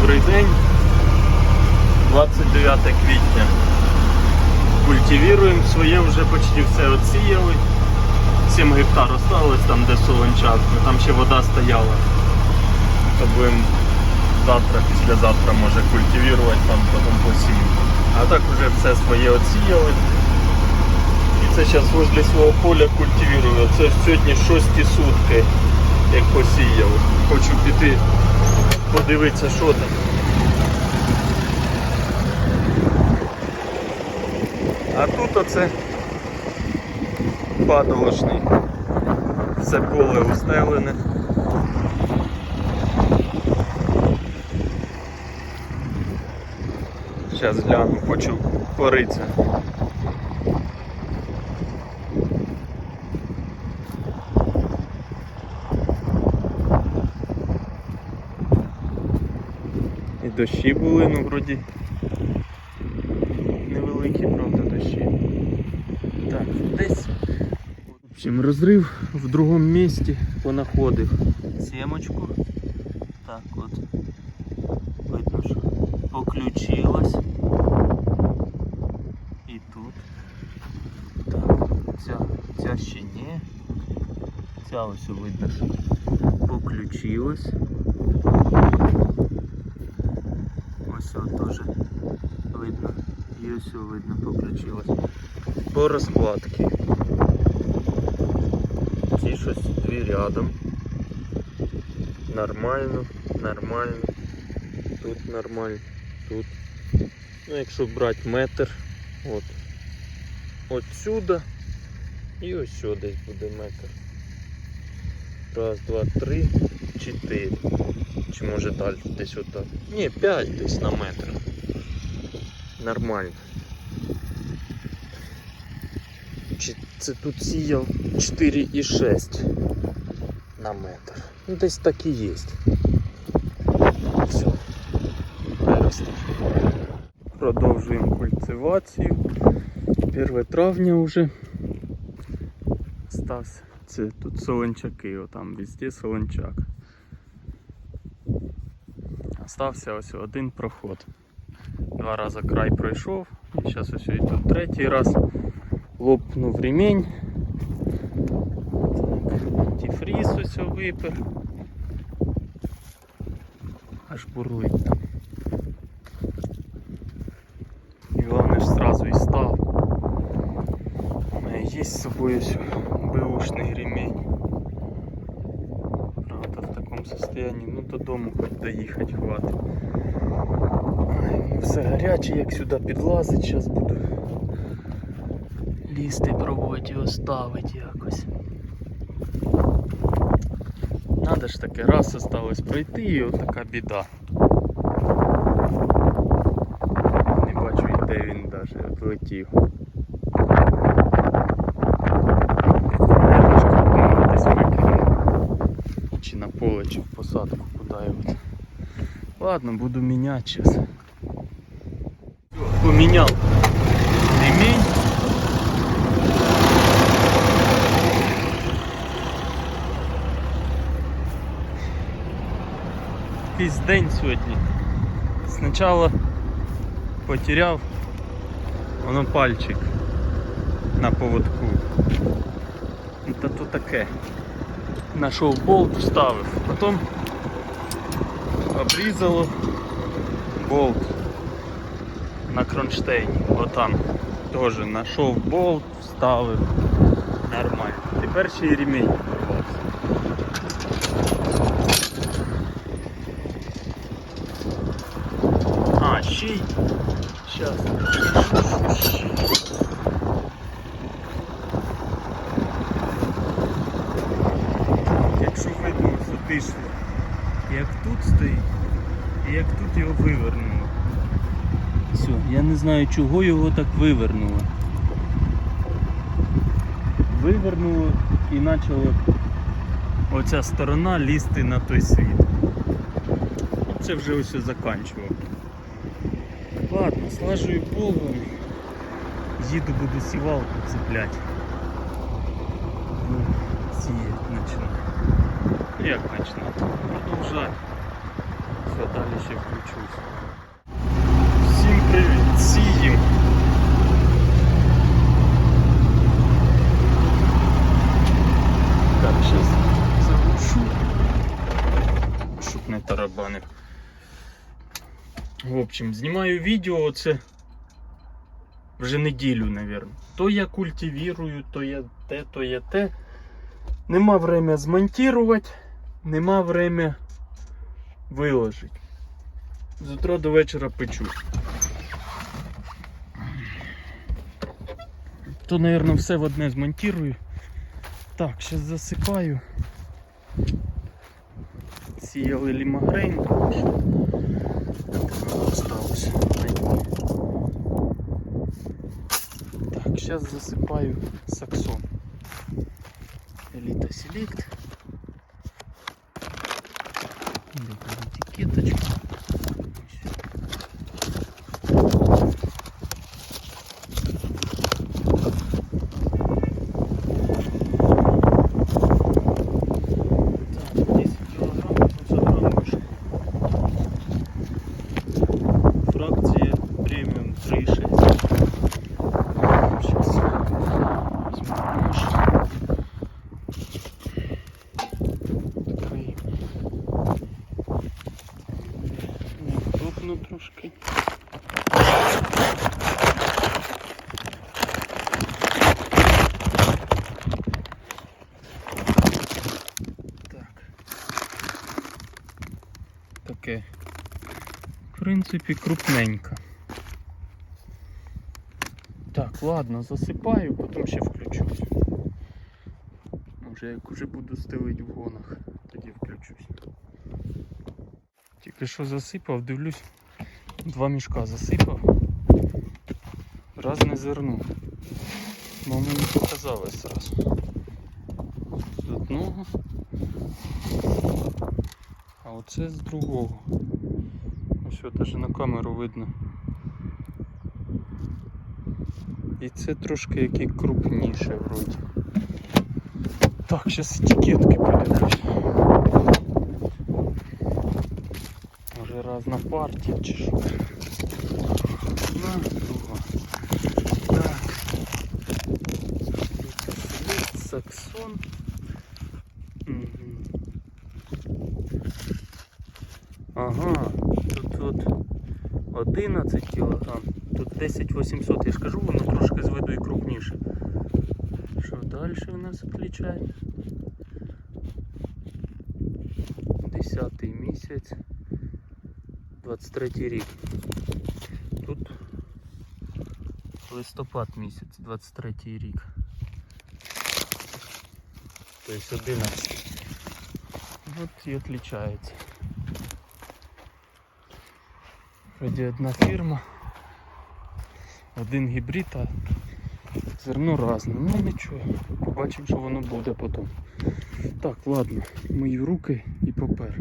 добрий день. 29 квітня. Культивіруємо своє вже почти все отсіяли. 7 гектар осталось там, де солончак, там ще вода стояла. То будемо завтра, післязавтра може культивірувати, там потім посіємо. А так вже все своє отсіяли. І це зараз возле свого поля культивірую. Це сьогодні шості сутки, як посіяв. Хочу піти подивитися, що там. А тут оце падалошний. Все поле устелене. Зараз гляну, хочу поритися. Дощі були, ну вроді невеликі, правда, дощі. Так, десь. В общем, розрив в другому місці понаходив сімочку. Так от. Видно, що поключилась. І тут. Так, ця, ця ще ні. Ця ось видно, що поключилась. От теж видно. І видно поключилось. По розкладці. Ці щось дві рядом. Нормально, нормально. Тут нормально, тут. Ну, якщо брати метр, от. Отсюда і ось сюди десь буде метр. Раз, два, три, чотири. Чи може далі десь отак. Ні, 5 десь на метр. Нормально. Чи це тут сіяв 4,6 на метр. Ну десь так і є. Все. Виросте. Продовжуємо культивацію. 1 травня вже стався. Це тут солончаки, отам везде солончак. Остався ось один проход. Два рази край пройшов, і зараз ось і тут третій раз лопнув ремінь. Так, антифріз ось випер. Аж бурлить там. І головне ж зразу і став. У мене є з собою ось Состоянии, ну додому хоч доїхати хватить. Все гаряче, як сюди підлазить, зараз буду лізти, пробувати його ставити якось. Надо ж таке, раз осталось пройти і от така біда. Не бачу, де він даже відлетів. Деревишко, по-моєму, десь викинув. Чи на поле, чи в посадку, куди його. Ладно, буду міняти зараз. Поміняв ремінь. Якийсь день сьогодні. Спочатку потеряв воно пальчик на поводку. Та то таке. Нашов болт, вставив, потім обрізало болт на кронштейні. Отам теж знайшов болт, вставив. Нормально. Тепер ще й ремінь. А, ще й. Щас. Якщо видно висоти, як тут стоїть, і як тут його вивернуло. Все, я не знаю чого його так вивернуло. Вивернуло і почало оця сторона лізти на той світ. Це вже ось заканчував. Ладно, слажую полгом. Їду буду сівалку цеплять. Ну, сіяти почну. Як почну? Продовжаю. Все, далі ще включусь. Всім привіт! Сіїм! Так, зараз заглушу, щоб не тарабанив. В общем, знімаю відео оце вже неділю, мабуть. То я культивірую, то я те, то я те. Нема время змонтувати, нема время виложити. З утра до вечора печу. То, мабуть, все в одне змонтирую. Так, зараз засипаю. Сіяли лімагрейн. Так, зараз засипаю саксон. Еліта Селект. Етикеточка. Так, трошки. Так. Таке. В принципі, крупненько. Так, ладно, засипаю, потім ще включусь. Може як уже буду стелити в гонах, тоді включусь. Тільки що засипав, дивлюсь, два мішка засипав. Разне зерно. Бо мені показалось зразу. З одного. А оце з другого. Ось навіть на камеру видно. І це трошки які крупніше вроді. Так, зараз етикетки подивлюсь. Може разна партія чи що. Одна, друга. Так. Саксон. Ага, тут от 11 кг, тут 10 800, я ж кажу, воно трошки з виду і крупніше. Що далі у нас включає? 10 місяць, 23 рік. Тут листопад місяць, 23 рік. Тобто 11. От і відрізняється. Вроді одна фірма, один гібрид, а зерно різне. Ну нічого, побачимо, що воно буде потім. Так, ладно, мої руки і попер.